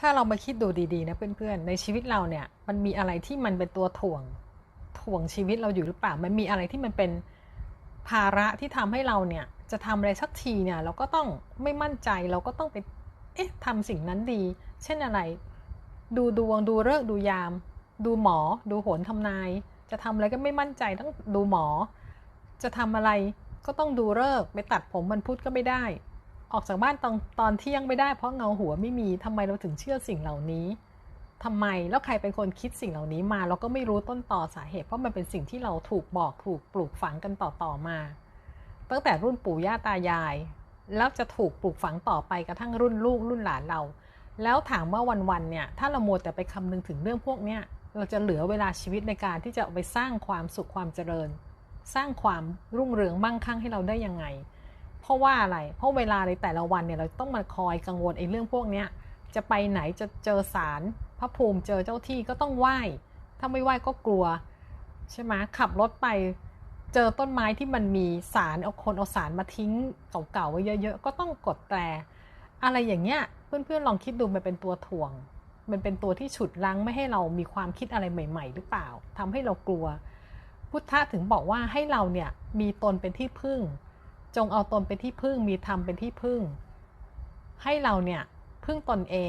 ถ้าเรามาคิดดูดีๆนะเพื่อนๆ ในชีวิตเราเนี่ย มันมีอะไรที่มันเป็นตัวถ่วงถ่วงชีวิตเราอยู่หรือเปล่า มันมีอะไรที่มันเป็นภาระที่ทำให้เราเนี่ย จะทำอะไรสักทีเนี่ย เราก็ต้องไม่มั่นใจเราก็ต้องไปเอ๊ะทำสิ่งนั้นดี เช่นอะไร ดูดวงดูเลิกษ์ดูยาม ดูหมอ ดูโหนทำนาย จะทำอะไรก็ไม่มั่นใจต้องดูหมอ จะทำอะไรก็ต้องดูเลิกษ์ไปตัดผมมันพุธก็ไม่ได้ ออกจากบ้านตอนตอนเที่ยงไม่ได้เพราะเงาหัวไม่มีทำไมเราถึงเชื่อสิ่งเหล่านี้ทำไมแล้วใครเป็นคนคิดสิ่งเหล่านี้มาเราก็ไม่รู้ต้นต่อสาเหตุ เพราะมันเป็นสิ่งที่เราถูกบอกถูกปลูกฝังกันต่อๆมา ตั้งแต่รุ่นปู่ย่าตายาย แล้วจะถูกปลูกฝังต่อไปกระทั่งรุ่นลูกรุ่นหลานเรา แล้วถามว่าวันๆเนี่ยถ้าเราโมวแต่ไปคำนึงถึงเรื่องพวกเนี้ยเราจะเหลือเวลาชีวิตในการที่จะไปสร้างความสุขความเจริญ สร้างความรุ่งเรืองมั่งคั่งให้เราได้ยังไง เพราะว่าอะไร เพราะเวลาในแต่ละวันเนี่ยเราต้องมาคอยกังวลไอ้เรื่องพวกเนี้ยจะไปไหนจะเจอสารพระภูมิเจอเจ้าที่ก็ต้องไหว้ ถ้าไม่ไหว้ก็กลัว ใช่ไหมขับรถไปเจอต้นไม้ที่มันมีสารเอาคนเอาสารมาทิ้งเก่าๆไว้เยอะๆ ก็ต้องกดแตรอะไรอย่างเงี้ยเพื่อนๆลองคิดดูมันเป็นตัวถ่วง มันเป็นตัวที่ฉุดรั้งไม่ให้เรามีความคิดอะไรใหม่ ๆ หรือเปล่าทำให้เรากลัว พุทธะถึงบอกว่าให้เราเนี่ยมีตนเป็นที่พึ่ง จงเอาตนเป็นที่พึ่งมีธรรมเป็นที่พึ่ง ให้เราเนี่ยพึ่งตนเอง